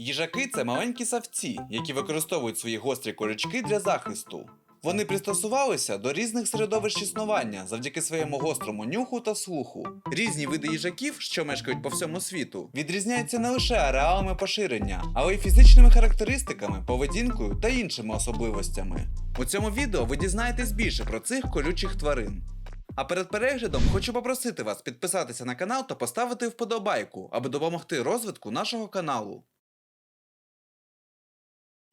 Їжаки це маленькі савці, які використовують свої гострі колючки для захисту. Вони пристосувалися до різних середовищ існування завдяки своєму гострому нюху та слуху. Різні види їжаків, що мешкають по всьому світу, відрізняються не лише ареалами поширення, але й фізичними характеристиками, поведінкою та іншими особливостями. У цьому відео ви дізнаєтесь більше про цих колючих тварин. А перед переглядом хочу попросити вас підписатися на канал та поставити вподобайку, аби допомогти розвитку нашого каналу.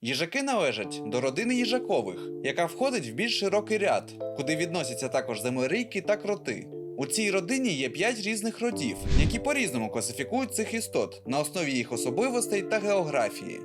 Їжаки належать до родини їжакових, яка входить в більш широкий ряд, куди відносяться також землерийки та кроти. У цій родині є 5 різних родів, які по-різному класифікують цих істот на основі їх особливостей та географії.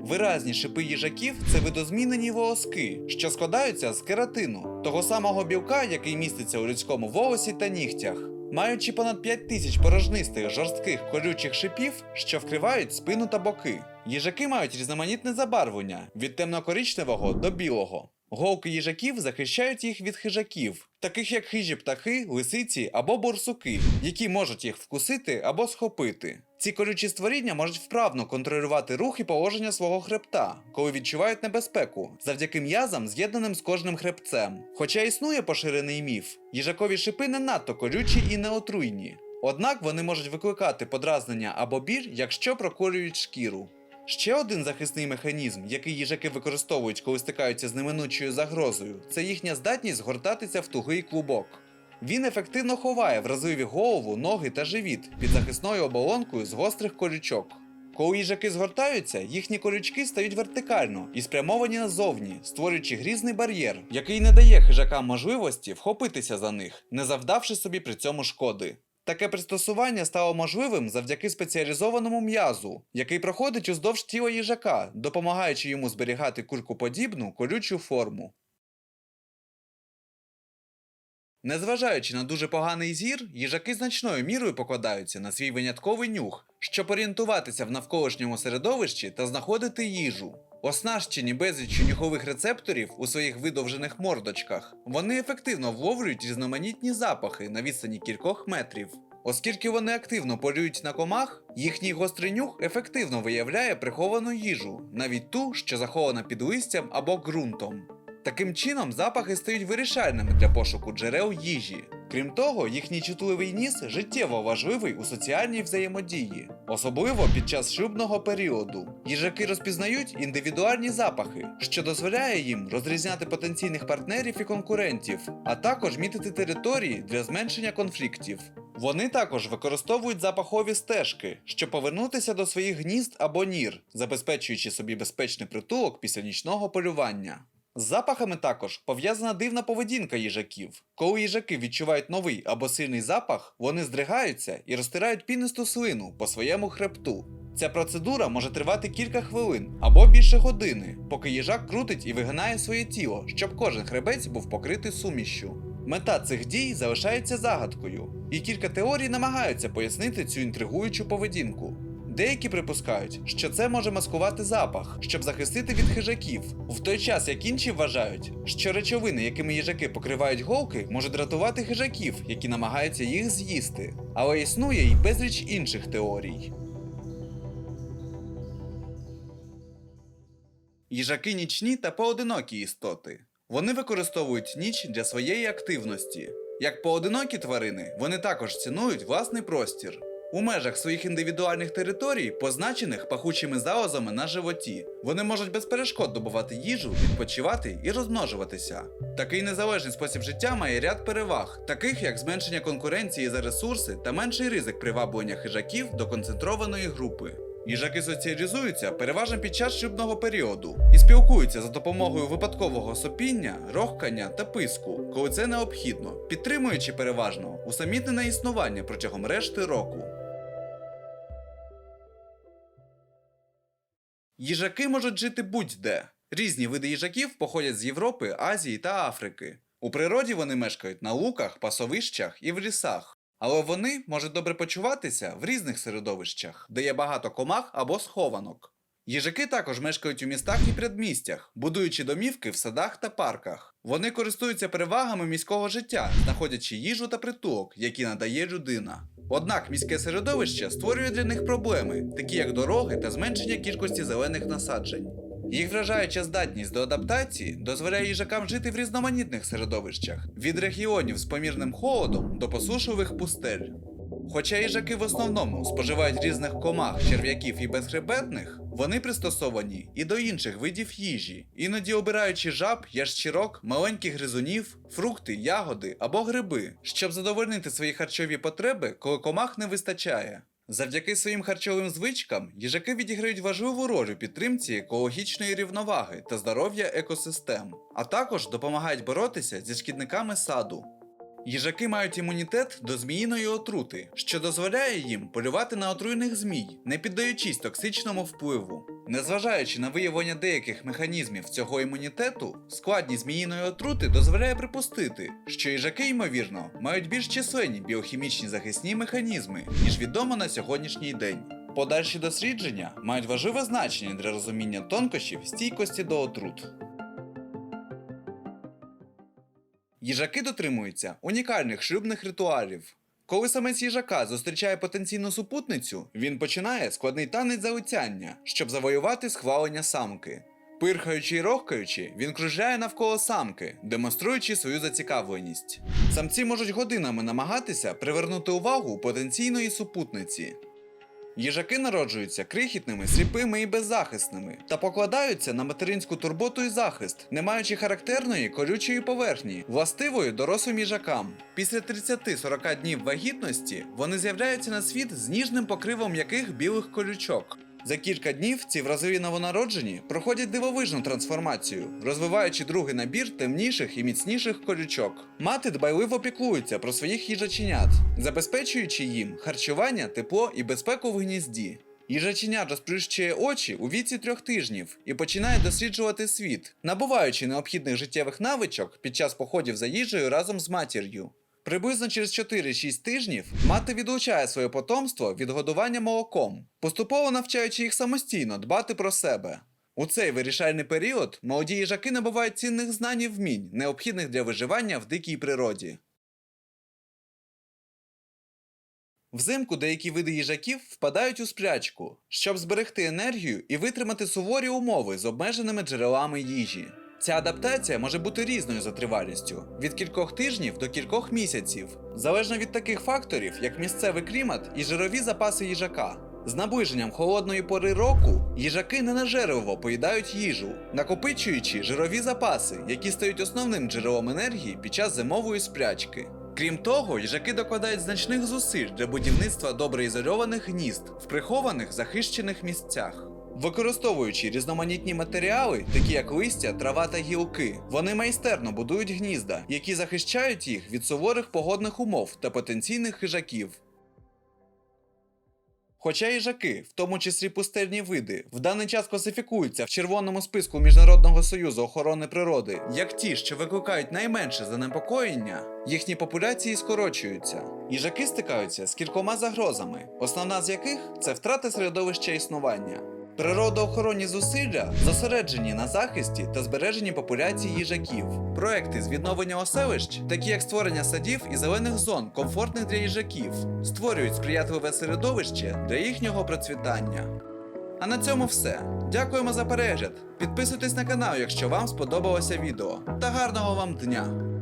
Виразні шипи їжаків це видозмінені волоски, що складаються з кератину, того самого білка, який міститься у людському волосі та нігтях. Маючи понад 5 тисяч порожнистих жорстких колючих шипів, що вкривають спину та боки. Їжаки мають різноманітне забарвлення від темно-коричневого до білого. Голки їжаків захищають їх від хижаків, таких як хижі птахи, лисиці або борсуки, які можуть їх вкусити або схопити. Ці колючі створіння можуть вправно контролювати рух і положення свого хребта, коли відчувають небезпеку, завдяки м'язам, з'єднаним з кожним хребцем. Хоча існує поширений міф, їжакові шипи не надто колючі і неотруйні. Однак вони можуть викликати подразнення або біль, якщо прокурюють шкіру. Ще один захисний механізм, який їжаки використовують, коли стикаються з неминучою загрозою, це їхня здатність згортатися в тугий клубок. Він ефективно ховає вразливі голову, ноги та живіт під захисною оболонкою з гострих колючок. Коли їжаки згортаються, їхні колючки стають вертикально і спрямовані назовні, створюючи грізний бар'єр, який не дає хижакам можливості вхопитися за них, не завдавши собі при цьому шкоди. Таке пристосування стало можливим завдяки спеціалізованому м'язу, який проходить уздовж тіла їжака, допомагаючи йому зберігати куркоподібну колючу форму. Незважаючи на дуже поганий зір, їжаки значною мірою покладаються на свій винятковий нюх, щоб орієнтуватися в навколишньому середовищі та знаходити їжу. Оснащені безліччю нюхових рецепторів у своїх видовжених мордочках, вони ефективно вловлюють різноманітні запахи на відстані кількох метрів. Оскільки вони активно полюють на комах, їхній гострий нюх ефективно виявляє приховану їжу, навіть ту, що захована під листям або ґрунтом. Таким чином, запахи стають вирішальними для пошуку джерел їжі. Крім того, їхній чутливий ніс життєво важливий у соціальній взаємодії, особливо під час шлюбного періоду. Їжаки розпізнають індивідуальні запахи, що дозволяє їм розрізняти потенційних партнерів і конкурентів, а також мітити території для зменшення конфліктів. Вони також використовують запахові стежки, щоб повернутися до своїх гнізд або нір, забезпечуючи собі безпечний притулок після нічного полювання. З запахами також пов'язана дивна поведінка їжаків. Коли їжаки відчувають новий або сильний запах, вони здригаються і розтирають пінисту слину по своєму хребту. Ця процедура може тривати кілька хвилин або більше години, поки їжак крутить і вигинає своє тіло, щоб кожен хребець був покритий сумішшю. Мета цих дій залишається загадкою, і кілька теорій намагаються пояснити цю інтригуючу поведінку. Деякі припускають, що це може маскувати запах, щоб захистити від хижаків, в той час як інші вважають, що речовини, якими їжаки покривають голки, можуть рятувати хижаків, які намагаються їх з'їсти. Але існує й безліч інших теорій. Їжаки нічні та поодинокі істоти. Вони використовують ніч для своєї активності. Як поодинокі тварини, вони також цінують власний простір. У межах своїх індивідуальних територій, позначених пахучими залозами на животі, вони можуть без перешкод добувати їжу, відпочивати і розмножуватися. Такий незалежний спосіб життя має ряд переваг, таких як зменшення конкуренції за ресурси та менший ризик приваблення хижаків до концентрованої групи. Їжаки соціалізуються переважно під час шлюбного періоду і спілкуються за допомогою випадкового сопіння, рохкання та писку, коли це необхідно, підтримуючи переважно усамітнене існування протягом решти року. Їжаки можуть жити будь-де. Різні види їжаків походять з Європи, Азії та Африки. У природі вони мешкають на луках, пасовищах і в лісах. Але вони можуть добре почуватися в різних середовищах, де є багато комах або схованок. Їжаки також мешкають у містах і предмістях, будуючи домівки в садах та парках. Вони користуються перевагами міського життя, знаходячи їжу та притулок, які надає людина. Однак міське середовище створює для них проблеми, такі як дороги та зменшення кількості зелених насаджень. Їх вражаюча здатність до адаптації дозволяє їжакам жити в різноманітних середовищах від регіонів з помірним холодом до посушливих пустель. Хоча їжаки в основному споживають різних комах, черв'яків і безхребетних, вони пристосовані і до інших видів їжі, іноді обираючи жаб, ящірок, маленьких гризунів, фрукти, ягоди або гриби, щоб задовольнити свої харчові потреби, коли комах не вистачає. Завдяки своїм харчовим звичкам їжаки відіграють важливу роль у підтримці екологічної рівноваги та здоров'я екосистем, а також допомагають боротися зі шкідниками саду. Їжаки мають імунітет до зміїної отрути, що дозволяє їм полювати на отруйних змій, не піддаючись токсичному впливу. Незважаючи на виявлення деяких механізмів цього імунітету, складність зміїної отрути дозволяє припустити, що їжаки, ймовірно, мають більш численні біохімічні захисні механізми, ніж відомо на сьогоднішній день. Подальші дослідження мають важливе значення для розуміння тонкощів стійкості до отрут. Їжаки дотримуються унікальних шлюбних ритуалів. Коли самець їжака зустрічає потенційну супутницю, він починає складний танець залицяння, щоб завоювати схвалення самки. Пирхаючи й рохкаючи, він кружляє навколо самки, демонструючи свою зацікавленість. Самці можуть годинами намагатися привернути увагу потенційної супутниці. Їжаки народжуються крихітними, сліпими і беззахисними та покладаються на материнську турботу і захист, не маючи характерної колючої поверхні, властивої дорослим їжакам. Після 30-40 днів вагітності вони з'являються на світ з ніжним покривом м'яких білих колючок. За кілька днів ці вразові новонароджені проходять дивовижну трансформацію, розвиваючи другий набір темніших і міцніших колючок. Мати дбайливо піклується про своїх їжаченят, забезпечуючи їм харчування, тепло і безпеку в гнізді. Їжаченя розплющує очі у віці трьох тижнів і починає досліджувати світ, набуваючи необхідних життєвих навичок під час походів за їжею разом з матір'ю. Приблизно через 4-6 тижнів мати відлучає своє потомство від годування молоком, поступово навчаючи їх самостійно дбати про себе. У цей вирішальний період молоді їжаки набувають цінних знань і вмінь, необхідних для виживання в дикій природі. Взимку деякі види їжаків впадають у сплячку, щоб зберегти енергію і витримати суворі умови з обмеженими джерелами їжі. Ця адаптація може бути різною за тривалістю від кількох тижнів до кількох місяців, залежно від таких факторів, як місцевий клімат і жирові запаси їжака. З наближенням холодної пори року їжаки ненажерливо поїдають їжу, накопичуючи жирові запаси, які стають основним джерелом енергії під час зимової сплячки. Крім того, їжаки докладають значних зусиль для будівництва добре ізольованих гнізд в прихованих захищених місцях. Використовуючи різноманітні матеріали, такі як листя, трава та гілки, вони майстерно будують гнізда, які захищають їх від суворих погодних умов та потенційних хижаків. Хоча їжаки, в тому числі пустельні види, в даний час класифікуються в червоному списку Міжнародного союзу охорони природи, як ті, що викликають найменше занепокоєння, їхні популяції скорочуються. Їжаки стикаються з кількома загрозами, основна з яких це втрата середовища існування. Природоохоронні зусилля зосереджені на захисті та збереженні популяції їжаків. Проекти з відновлення оселищ, такі як створення садів і зелених зон, комфортних для їжаків, створюють сприятливе середовище для їхнього процвітання. А на цьому все. Дякуємо за перегляд. Підписуйтесь на канал, якщо вам сподобалося відео. Та гарного вам дня!